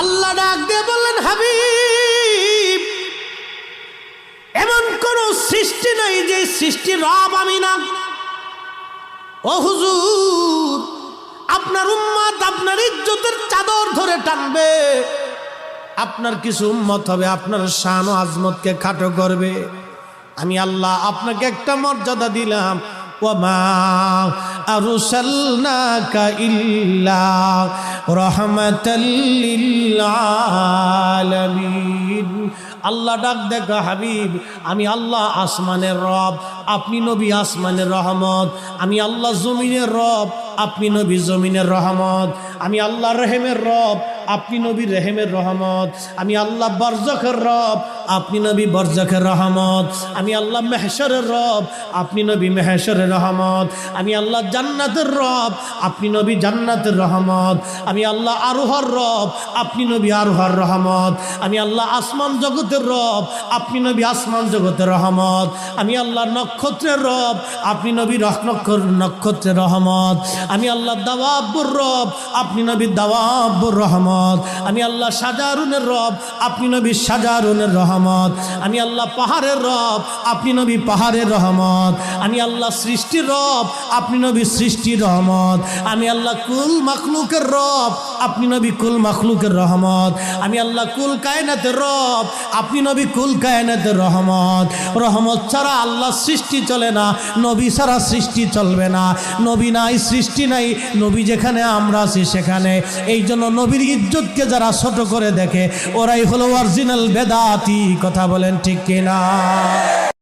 আল্লাহ ডাক দিয়ে বললেন, হাবিব, এমন কোন সৃষ্টি নাই যে সৃষ্টি রব আমি না। ও হুজুর, আপনার উম্মত আপনার ইজ্জতের চাদর ধরে টানবে। আপনার কিছু উম্মত হবে, আপনার শান ও আজমতকে খাটো করবে। আমি আল্লাহ আপনাকে একটা মর্যাদা দিলাম। ওমা আরুসালনাকা ইল্লা রহমাতাল আল্লাহ ডাক দেখা হাবিব, আমি আল্লাহ আসমানের রব, আপনি নবী আসমানের রহমত। আমি আল্লাহ জমিনের রব, আপনি নবী জমিনের রহমত। আমি আল্লাহ রেহেমের রব, আপনি নবী রেহেমের রহমত। আমি আল্লাহ বারজখের রব আপনি নবী বরজখের রহমত, আমি আল্লাহ মেহসরের রব, আপনি নবী মেহসরের রহমত, আমি আল্লাহ জান্নাতের রব, আপনি নবী জান্নাতের রহমত, আমি আল্লাহ আরোহর রব, আপনি নবী আরোহর রহমত, আমি আল্লাহ আসমান জগতের রব, আপনি নবী আসমান জগতের রহমত, আমি আল্লাহ নক্ষত্রের রব, আপনি নবী নক্ষর নক্ষত্রের রহমত, আমি আল্লাহ দাওয়াব্বুর রব, আপনি নবী দাওয়াব্বুর রহমত, আমি আল্লাহ সাজারুনের রব, আপনি নবী সাজারুনের রহমত। আমি আল্লাহ পাহাড়ের রব, আপনি নবী পাহাড়ের রহমত। আমি আল্লাহ সৃষ্টির রব, আপনি নবী সৃষ্টির রহমত। আমি আল্লাহ কুল মাখলুকের রব, আপনি নবী কুল মাখলুকের রহমত। আমি আল্লাহ কুল কায়নাতের রব, আপনি নবী কুল কায়নাতের রহমত। রহমত ছাড়া আল্লাহ সৃষ্টি চলে না, নবী ছাড়া সৃষ্টি চলবে না। নবী নাই, সৃষ্টি নাই, নবী যেখানে আমরা আছি সেখানে। এই জন্য নবীর ইজ্জতকে যারা ছোট করে দেখে, ওরাই হলো অরিজিনাল বেদাতি। কথা বলেন ঠিক কিনা?